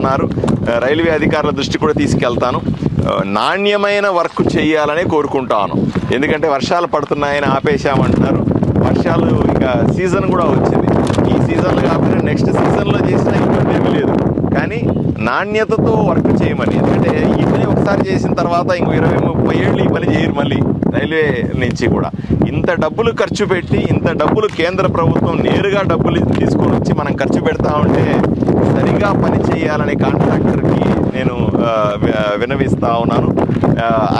ఉన్నారు. రైల్వే అధికారుల దృష్టి కూడా తీసుకెళ్తాను. నాణ్యమైన వర్క్ చేయాలనే కోరుకుంటాను. ఎందుకంటే వర్షాలు పడుతున్నాయని ఆపేశామంటున్నారు. వర్షాలు ఇక సీజన్ కూడా వచ్చింది. ఈ సీజన్లో కాకపోతే నెక్స్ట్ సీజన్లో చేసినా ఇబ్బంది ఏమీ లేదు. కానీ నాణ్యతతో వర్క్ చేయమని. ఎందుకంటే ఈ పని ఒకసారి చేసిన తర్వాత ఇంకో ఇరవై ముప్పై ఏళ్ళు ఈ పని చేయరు మళ్ళీ రైల్వే నుంచి కూడా. ఇంత డబ్బులు ఖర్చు పెట్టి ఇంత డబ్బులు కేంద్ర ప్రభుత్వం నేరుగా డబ్బులు తీసుకొని వచ్చి మనం ఖర్చు పెడతా ఉంటే సరిగా పని చేయాలనే కాంట్రాక్టర్కి నేను వినవిస్తా ఉన్నాను.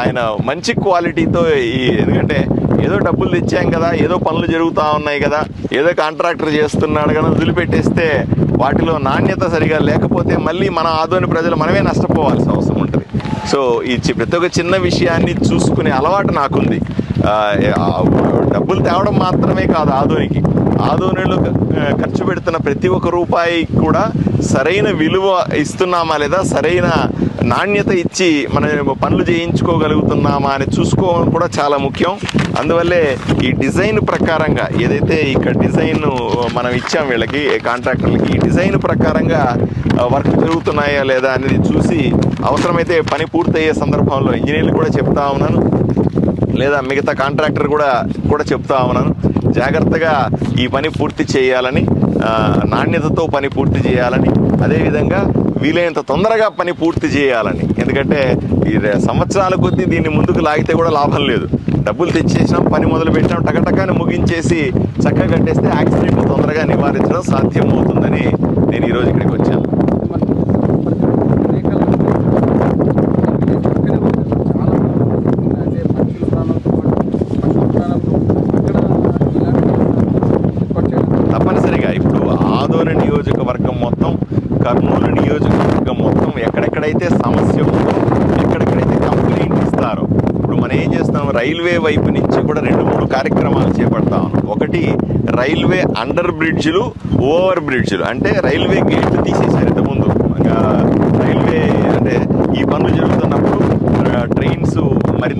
ఆయన మంచి క్వాలిటీతో ఈ ఎందుకంటే ఏదో డబ్బులు తెచ్చాం కదా ఏదో పనులు జరుగుతూ ఉన్నాయి కదా ఏదో కాంట్రాక్టర్ చేస్తున్నాడు కదా వదిలిపెట్టేస్తే వాటిలో నాణ్యత సరిగా లేకపోతే మళ్ళీ మన ఆదోని ప్రజలు మనమే నష్టపోవాల్సిన అవసరం ఉంటుంది. సో ఈ ప్రతి ఒక్క చిన్న విషయాన్ని చూసుకునే అలవాటు నాకుంది. డబ్బులు తేవడం మాత్రమే కాదు ఆదోనికి ఆదోనిలో ఖర్చు పెడుతున్న ప్రతి ఒక్క రూపాయి కూడా సరైన విలువ ఇస్తున్నామా లేదా సరైన నాణ్యత ఇచ్చి మనం పనులు చేయించుకోగలుగుతున్నామా అని చూసుకోవడం కూడా చాలా ముఖ్యం. అందువల్లే ఈ డిజైన్ ప్రకారంగా ఏదైతే ఇక్కడ డిజైన్ మనం ఇచ్చాం వీళ్ళకి కాంట్రాక్టర్లకి ఈ డిజైన్ ప్రకారంగా వర్క్ జరుగుతున్నాయా లేదా అనేది చూసి అవసరమైతే పని పూర్తయ్యే సందర్భంలో ఇంజనీర్లు కూడా చెప్తా ఉన్నాను. లేదా మిగతా కాంట్రాక్టర్ కూడా కూడా చెప్తా ఉన్నాను. జాగ్రత్తగా ఈ పని పూర్తి చేయాలని నాణ్యతతో పని పూర్తి చేయాలని అదేవిధంగా వీలైనంత తొందరగా పని పూర్తి చేయాలని. ఎందుకంటే ఈ సంవత్సరాల కొద్దీ దీన్ని ముందుకు లాగితే కూడా లాభం లేదు. డబ్బులు తెచ్చేసినాం పని మొదలు పెట్టినాం టకటకాని ముగించేసి చక్కగా కట్టేస్తే యాక్సిడెంట్ తొందరగా నివారించడం సాధ్యమవుతుందని ఎక్కడెక్కడైతే సమస్య ఉందో ఎక్కడెక్కడైతే కంప్లైంట్ ఇస్తారో ఇప్పుడు మనం ఏం చేస్తాం రైల్వే వైపు నుంచి కూడా రెండు మూడు కార్యక్రమాలు చేపడతాం ఒకటి రైల్వే అండర్ బ్రిడ్జ్లు ఓవర్ బ్రిడ్జ్లు అంటే రైల్వే గేట్లు తీసేసారు ఇంతకుముందు. రైల్వే అంటే ఈ పనులు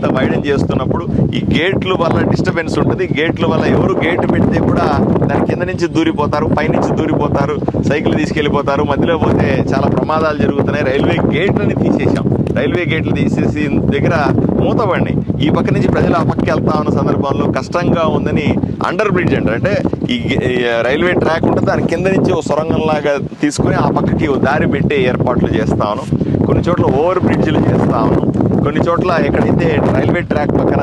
ఇంత వైడన్ చేస్తున్నప్పుడు ఈ గేట్ల వల్ల డిస్టర్బెన్స్ ఉంటుంది. గేట్ల వల్ల ఎవరు గేట్ పెడితే కూడా దాని కింద నుంచి దూరిపోతారు పైనుంచి దూరిపోతారు సైకిల్ తీసుకెళ్ళిపోతారు మధ్యలో పోతే చాలా ప్రమాదాలు జరుగుతున్నాయి. రైల్వే గేట్లని తీసేసాం రైల్వే గేట్లు తీసేసి దగ్గర మూతపడినాయి ఈ పక్క నుంచి ప్రజలు ఆ పక్కకి వెళ్తా ఉన్న సందర్భంలో కష్టంగా ఉందని అండర్ బ్రిడ్జ్ అంటారు. అంటే ఈ రైల్వే ట్రాక్ ఉంటుంది దాని కింద నుంచి ఓ సొరంగంలాగా తీసుకుని ఆ పక్కకి ఓ దారి పెట్టే ఏర్పాట్లు చేస్తాను కొన్ని చోట్ల ఓవర్ బ్రిడ్జ్లు చేస్తా ఉన్నాం. కొన్ని చోట్ల ఎక్కడైతే రైల్వే ట్రాక్ పక్కన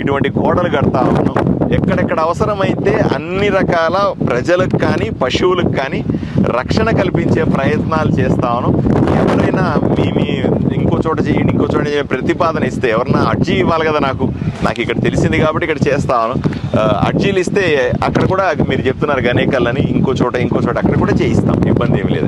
ఇటువంటి గోడలు కడతా ఉన్నాం ఎక్కడెక్కడ అవసరమైతే అన్ని రకాల ప్రజలకు కానీ పశువులకు కానీ రక్షణ కల్పించే ప్రయత్నాలు చేస్తా ఉన్నాం. ఎవరైనా మీ మీ చోట చేయండి ఇంకో చోట చేయండి ప్రతిపాదన ఇస్తే ఎవరన్నా అర్జీ ఇవ్వాలి కదా నాకు. నాకు ఇక్కడ తెలిసింది కాబట్టి ఇక్కడ చేస్తాను. అర్జీలు ఇస్తే అక్కడ కూడా మీరు చెప్తున్నారు గనేకల్ అని ఇంకో చోట ఇంకో చోట అక్కడ కూడా చేయిస్తాం. ఇబ్బంది ఏమి లేదు.